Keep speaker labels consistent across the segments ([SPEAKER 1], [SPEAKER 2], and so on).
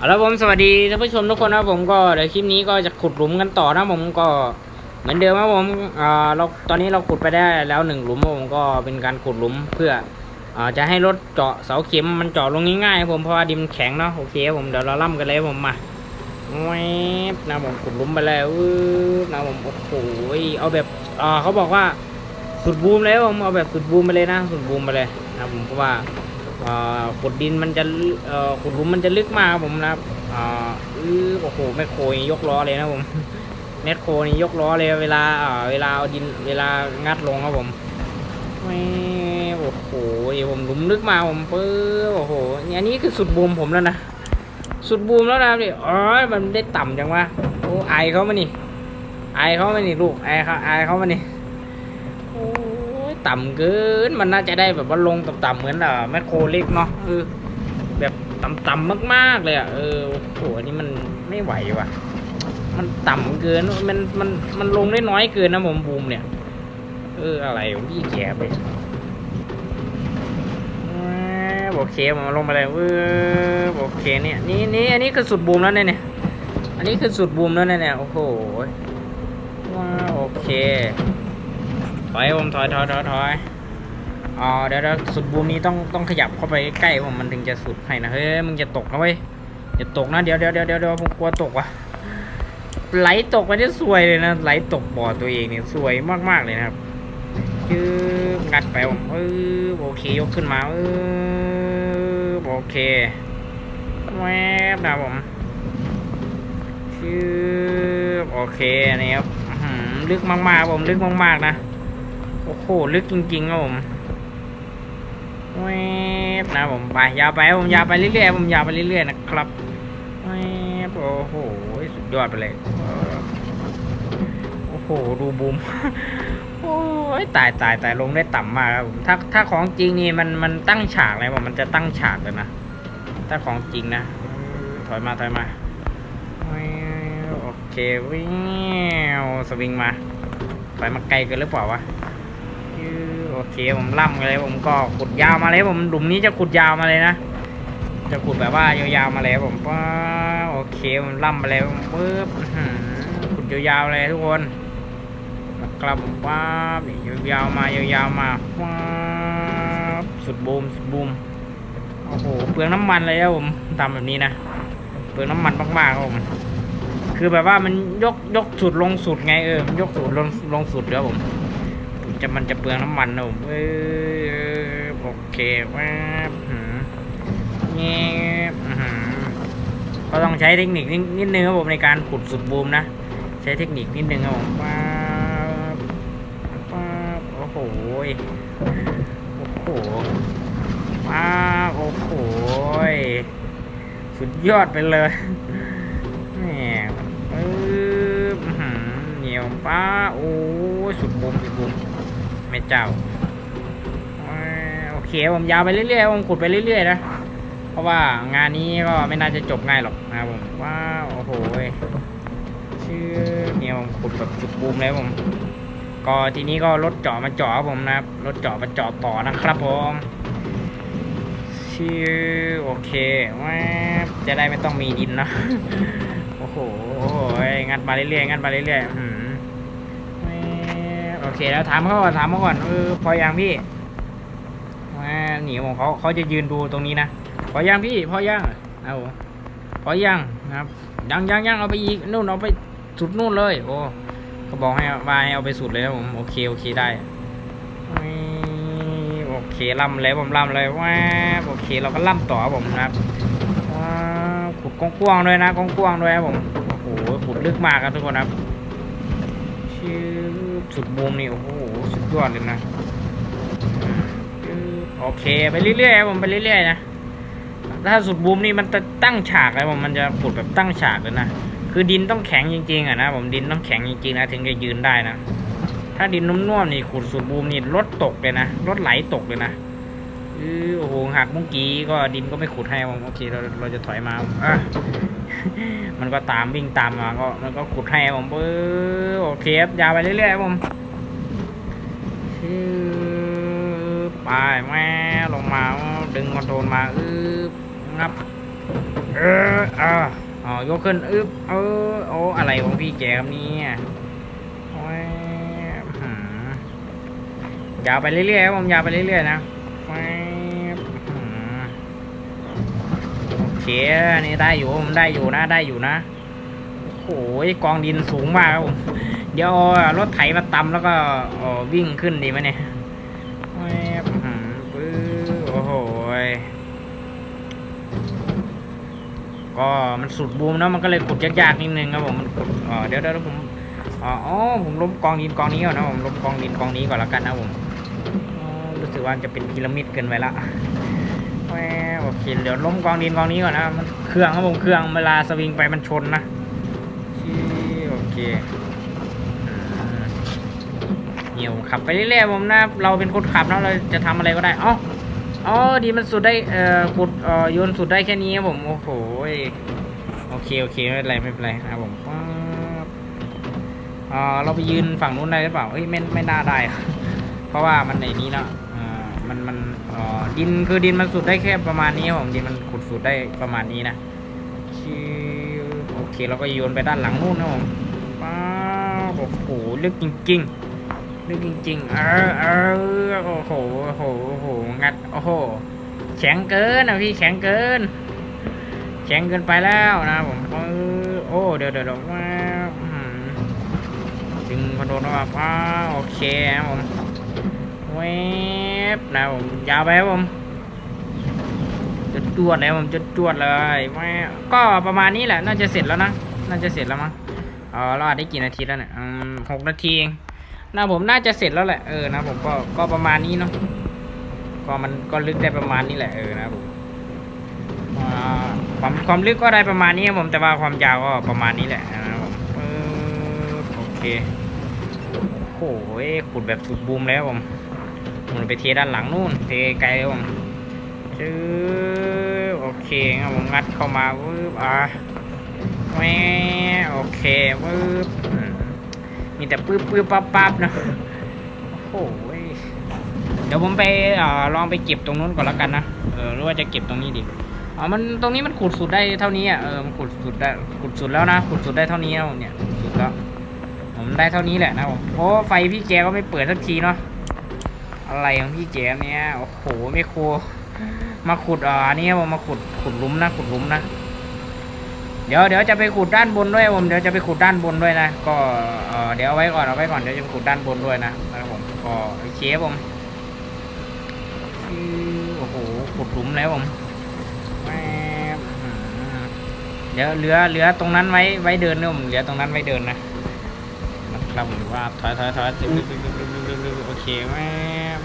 [SPEAKER 1] เอาละผมสวัสดีท่านผู้ชมทุกคนนะผมก็เดี๋ยวคลิปนี้ก็จะขุดหลุมกันต่อนะผมก็เหมือนเดิมครับผมอ่าเราตอนนี้เราขุดไปได้แล้วหนึ่งหลุมผมก็เป็นการขุดหลุมเพื่ออ่าจะให้รถเจาะเสาเข็มมันเจาะลงง่ายๆผมเพราะว่าดินมันแข็งเนาะโอเคผมเดี๋ยวเราล่ำกันเลยผมมาแวบนะผมขุดหลุมไปแล้วนะผมโอ้โหเอาแบบอ่าเขาบอกว่าสุดบูมเลยครับผมเอาแบบสุดบูมไปเลยนะสุดบูมไปเลยนะผมเพราะว่า ขุดดินมันจะขุดหลุมมันจะลึกมากครับผมนะครับอ่าอื้อโอ้โหแมคโครนี่ยกล้อเลยนะผมแมคโครนี่ยกล้อเลยเวลาเวลาเอาดินเวลางัดลงครับผมแม่โอ้โหผมหลุมลึกมากผมเปื้อโอ้โหเนี่ยอันนี้คือสุดบูมผมแล้วนะสุดบูมแล้วนะนี่อ๋อมันได้ต่ำจังวะโอ้ไอายเขามานี่ไอายเขามานี่ลูกไอายเขาไอายเขามานี่ ต่ำเกิน มันน่าจะได้แบบว่าลงต่ำๆเหมือนอะแมคโครเล็กเนาะเออแบบต่ำๆมากๆเลยอะเออโอ้โหอันนี้มันไม่ไหวว่ะ มันต่ำเกินมันมันมันลงได้น้อยเกินนะผมบูมเนี่ย เอออะไรผมพี่แกไปโอเคผมลงไปเลยเออโอเคเนี่ยนี่นี่อันนี้คือสุดบูมแล้วเนี่ยเนี่ยอันนี้คือสุดบูมแล้วเนี่ยเนี่ยโอ้โหว้าโอเค ถอยผมถอยถอยถอยถอยอ๋อเดี๋ยวเดี๋ยวสุดบูมนี้ต้องต้องขยับเข้าไปใกล้ผมมันถึงจะสุดให้นะเฮ้ยมึงจะตกนะเว้ยอย่าตกนะเดี๋ยวเดี๋ยวเดี๋ยวเดี๋ยวผมกลัวตกว่ะไหลตกไปนี่สวยเลยนะไหลตกบ่อตัวเองเนี่ยสวยมากๆเลยนะครับคืองัดไปผมเออโอเคยกขึ้นมาเออโอเคแวบนะผมคือโอเคนนี้ครับหือลึกมากๆผมลึกมากๆนะ โอ้โหลึกจริงๆครับผมแวบนะผมไปยาวไปผมยาวไปเรื่อยๆผมยาวไปเรื่อยๆนะครับแวบโอ้โหสุดยอดไปเลยโอ้โหดูบูมโอ้ยตายตายตายลงได้ต่ำมากครับผมถ้าถ้าของจริงนี่มันมันตั้งฉากเลยผมมันจะตั้งฉากเลยนะถ้าของจริงนะถอยมาถอยมาโอเควิ่งสวิงมาไปมาไกลเกันหรือเปล่าวะ โอเคผมล่ำเลยผมก็ขุดยาวมาเลยผมหลุมนี้จะขุดยาวมาเลยนะจะขุดแบบว่ายาวๆมาเลยผมป้าโอเคผมล่ำมาเลยปึ๊บขุดยาวๆเลยทุกคนนะครับป้าบยาวๆมายาวๆมาป้าบสุดบูมสุดบูมโอ้โหเปลืองน้ำมันเลยครับผมทำแบบนี้นะเปลืองน้ำมันมากๆครับผมคือแบบว่ามันยกยกสุดลงสุดไงเออยกสุดลงลงสุดแล้วผม จะมันจะเปลืองน้ำมันนะผมเออโอเคแวบหืมเงี้ยก็ต้องใช้เทคนิคนิดนึงครับผมในการขุดสุดบูมนะ ใช้เทคนิคนิดนึงครับผมป๊าบป๊าโอ้โหโอ้โหป๊าโอ้โหสุดยอดไปเลยแหมปึ๊บอื้อเหนียวป้าโอ้สุดบุมสุดบุม แม่เจ้าเอ้ยโอเคผมยาวไปเรื่อยๆผมขุดไปเรื่อยๆนะเพราะว่างานนี้ก็ไม่น่าจะจบง่ายหรอกนะครับผมว้าวโอ้โหชื่อเนี่ยผมขุดแบบสุดบูมเลยผมก็ทีนี้ก็รถเจาะมาเจาะผมนะครับรถเจาะมาเจาะต่อนะครับผมชื่อโอเคแวบจะได้ไม่ต้องมีดินนอะโอ้โหงัดมาเรื่อยๆงัดมาเรื่อยๆอืม เคแล้วถามเขาก่อนถามเขาก่อนเออพอยังพี่ม่หนีผมเขาเขาจะยืนดูตรงนี้นะพอยังพี่พอยังเอาพอยังนะครับยังยังยังเอาไปอีกนู่นเอาไปสุดนู่นเลยโอ้เขาบอกให้วายเอาไปสุดเลยนะผมโอเคโอเคได้โอเคล่ำเลยผมล่ำเลยแหม่โอเคเราก็ล่ำต่อผมนะครับขุดกว้างๆด้วยนะกว้างๆด้วยครับผมโอ้โหขุดลึกมากครับทุกคนครับชื่อ สุดบูมนี่โอ้โหสุดยอดเลยนะโอเคไปเรื่อยๆผมไปเรื่อยๆนะถ้าสุดบูมนี่มันจะตั้งฉากเลยผมมันจะขุดแบบตั้งฉากเลยนะคือดินต้องแข็งจริงๆอะนะผมดินต้องแข็งจริงๆนะถึงจะยืนได้นะถ้าดินนุ่มๆนี่ขุดสุดบูมนี่รถตกเลยนะรถไหลตกเลยนะเออโอ้โหหักเมื่อกี้ก็ดินก็ไม่ขุดให้ผมโอเคเราเราจะถอยมาอะ มันก็ตามวิ่งตามมาก็มันก็ขุดให้ผมเออโอเคครับยาวไปเรื่อยๆผมชื่อไปแม่ลงมาดึงคอนโทรลมาอืองับเอออ่าอ๋อยกขึ้นอึ๊บเออโอ้อะไรของพี่แกครับเนี่ยโอ้ยหืมยาวไปเรื่อยๆผมยาวไปเรื่อยๆนะแว๊บหืมโอเคอั นนี่ได้อยู่ผมได้อยู่นะได้อยู่นะโอ้โหกองดินสูงมากครับผมเดี๋ยวรถไถมาตำแล้วก็วิ่งขึ้นดีไหมเนี่ยปื้อโอ้โหยก็มันสุดบูมเนอะมันก็เลยขุดยากๆนิดนึงครับผมมันขุดเดี๋ยวเดี๋ยวผมอ๋อผมล้มกองดินกองนี้ก่อนนะผมล้มกองดินกองนี้ก่อนแล้วกันนะผมรู้สึกว่าจะเป็นพีระมิดเกินไปละ แหมโอเคเดี๋ยวล้มกองดินกองนี้ก่อนนะมันเครื่องครับผมเครื่องเวลาสวิงไปมันชนนะโอเคเหี่ยวขับไปเรื่อยๆผมนะเราเป็นคนขับนะเราจะทำอะไรก็ได้อ๋ออ๋อดีมันสุดได้เอ่อขุดเอ่อโยนสุดได้แค่นี้ครับผมโอ้โหโอเคโอเคไม่เป็นไรไม่เป็นไรนะผมป๊าบเอ่อเราไปยืนฝั่งนู้นได้หรือเปล่าเฮ้ยไม่ไม่น่าได้ เพราะว่ามันในนี้เนาะ มันมันอ่อดินคือดินมันสุดได้แค่ประมาณนี้ครับผมดินมันขุดสุดได้ประมาณนี้นะชิวโอเคเราก็โยนไปด้านหลังนู่นนะผมป๊าโอ้โหลึกจริงๆลึกจริงๆเออเออโอ้โหโอ้โหโอ้โหงัดโอ้โหแข็งเกินนะพี่แข็งเกิน แข็งเกินไปแล้วนะผมเออโอ้เดี๋ยวเดี๋ยวเดี๋ยวจิงคอนโดลมาว้าโอเคนะผม เวฟนะผมยาวไปครับผมจะจวดเลยผมจะจวดเลยแม่ก็ประมาณนี้แหละน่าจะเสร็จแล้วนะน่าจะเสร็จแล้วมั้งเออเราอัดได้กี่นาทีแล้วเนี่ยอืมหกนาทีเองนะผมน่าจะเสร็จแล้วแหละเออนะผมก็ก็ประมาณนี้เนาะก็มันก็ลึกได้ประมาณนี้แหละเออนะผมความความลึกก็ได้ประมาณนี้ครับผมแต่ว่าความยาวก็ประมาณนี้แหละนะครับผมโอเคโอ้โหขุดแบบสุดบูมแล้วผม มันไปเทด้านหลังนู่น เทไกลผมชื่อโอเคครับผมงัดเข้ามาปึ๊บอ่าแหวโอเคปึ๊บมีแต่ปื้บปื้บปั๊บปั๊บนะโอ้โหยเดี๋ยวผมไปเอ่อลองไปเก็บตรงนู้นก่อนแล้วกันนะเออหรือว่าจะเก็บตรงนี้ดีอ๋อมันตรงนี้มันขุดสุดได้เท่านี้อะเออมันขุดสุดได้ขุดสุดแล้วนะขุดสุดได้เท่านี้แล้วเนี่ยขุดแล้วผมได้เท่านี้แหละนะผมโอ้ไฟพี่แกก็ไม่เปิดสักทีเนาะ อะไรของพี่แกเนี่ยโอ้โหไม่ครูมาขุดอ่าอันนี้ผมมาขุดขุดลุมนะขุดลุมนะ เดี๋ยวเดี๋ยวจะไปขุดด้านบนด้วยผมเดี๋ยวจะไปขุดด้านบนด้วยนะก็เออเดี๋ยวเอาไว้ก่อนเอาไว้ก่อนเดี๋ยวจะไปขุดด้านบนด้วยนะนะครับผมก็โอเคครับผมโอ้โหขุดลุมแล้วผมเดี๋ยวเหลือเหลือตรงนั้นไว้ไว้เดินนะผมเหลือตรงนั้นไว้เดินนะนะครับผมว่าถอยถอยถอย โอเคแม่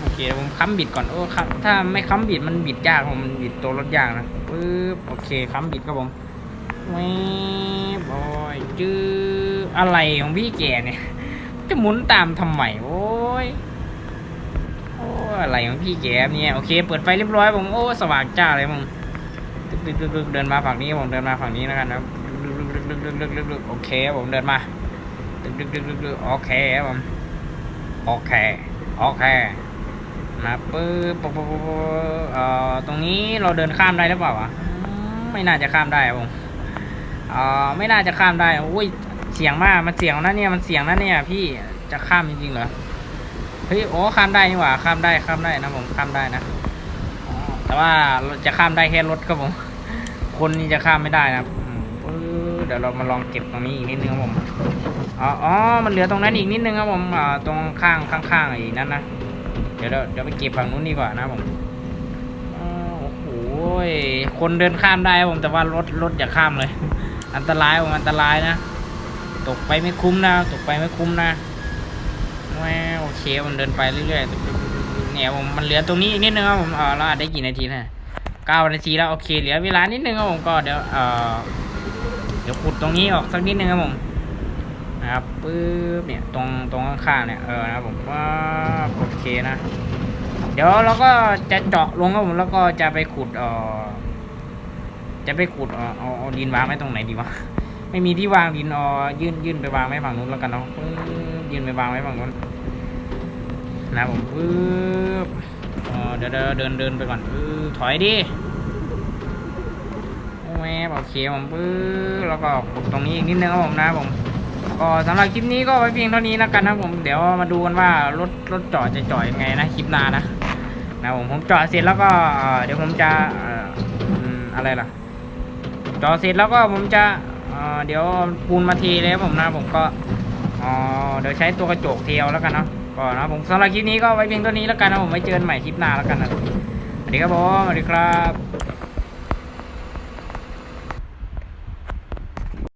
[SPEAKER 1] โอเคผมค้ำบิดก่อนโอ้ครับถ้าไม่ค้ำบิดมันบิดยากผมมันบิดตัวรถยากนะปึ๊บโอเคค้ำบิดครับผมแวบอยจื้ออะไรของพี่แกเนี่ย จะหมุนตามทำไมโอ้ยโอ้ยอะไรของพี่แกเนี่ยโอเค เปิดไฟเรียบร้อยผมโอ้สว่างจ้าเลยผมตึกตึกตึกตึกเดินมาฝั่งนี้ผมเดินมาฝั่งนี้นะครับลึกลึกลึกลึกลึกลึกลึกโอเคผมเดินมาโอเคครับผม โอเค โอเคนะปึ๊บปุ๊บปุ๊บเอ่อตรงนี้เราเดินข้ามได้หรือเปล่าวะไม่น่าจะข้ามได้ผมอ่าไม่น่าจะข้ามได้อุ้ยเสียงมากมันเสียงนะเนี่ยมันเสียงนะเนี่ย พี่จะข้ามจริงๆเหรอเฮ้ยโอ้ข้ามได้นี่หว่าข้ามได้ข้ามได้นะผมข้ามได้นะแต่ว่าเราจะข้ามได้แค่รถครับผม คนนี่จะข้ามไม่ได้นะปึ๊บเดี๋ยวเรามาลองเก็บตรงนี้อีกนิดนึงครับผม อ๋ออ๋อมันเหลือตรงนั้นอีกนิดนึงครับผมอ่าตรงข้างข้างๆอีกนั่นนะเดี๋ยวเดี๋ยวเดี๋ยวไปเก็บฝั่งนู้นดีกว่านะผมโอ้โหคนเดินข้ามได้ครับผมแต่ว่ารถรถอย่าข้ามเลย อันตรายผมอันตรายนะ ตกไปไม่คุ้มนะ ตกไปไม่คุ้มนะแหวโอเคมันเดินไปเรื่อยๆเนี่ยผมมันเหลือตรงนี้อีกนิดนึงครับผมเออเราอัดได้กี่นาทีนะเก้านาทีแล้วโอเคเหลือเวลานิดนึงครับผมก็เดี๋ยวเออเดี๋ยวขุดตรงนี้ออกสักนิดนึงครับผม นะครับปึ๊บเนี่ยตรงตรงข้างๆเนี่ยเออนะครับผมว่าโอเคนะ เดี๋ยวเราก็จะเจาะลงครับผมแล้วก็จะไปขุดเออจะไปขุดเออเอาดินวางไว้ตรงไหนดีวะไม่มีที่วางดินเอายื่นยื่นไปวางไว้ฝั่งนู้นแล้วกันเนาะปึ๊บยื่นไปวางไว้ฝั่งนู้นนะผมปึ๊บเออเดี๋ยวเดินเดินไปก่อนถอยดิแหวแวบโอเคผมปื้อแล้วก็ขุดตรงนี้อีกนิดนึงครับผมนะผม ก็สำหรับคลิปนี้ก็ไว้เพียงเท่านี้แล้วกันนะผมเดี๋ยวมาดูกันว่ารถรถจอดจะจอดยังไงนะคลิปหน้านะนะผมผมจอดเสร็จแล้วก็เดี๋ยวผมจะอะไรล่ะ จอดเสร็จแล้วก็ผมจะเดี๋ยวปูนมาเทเลยครับผมนะผมก็เอ่อเดี๋ยวใช้ตัวกระจกเทเอาแล้วกันเนาะก็นะผมสำหรับคลิปนี้ก็ไว้เพียงเท่านี้แล้วกันนะผมไว้เจอกันใหม่คลิปหน้าแล้วกันนะสวัสดีครับผมสวัสดีครับ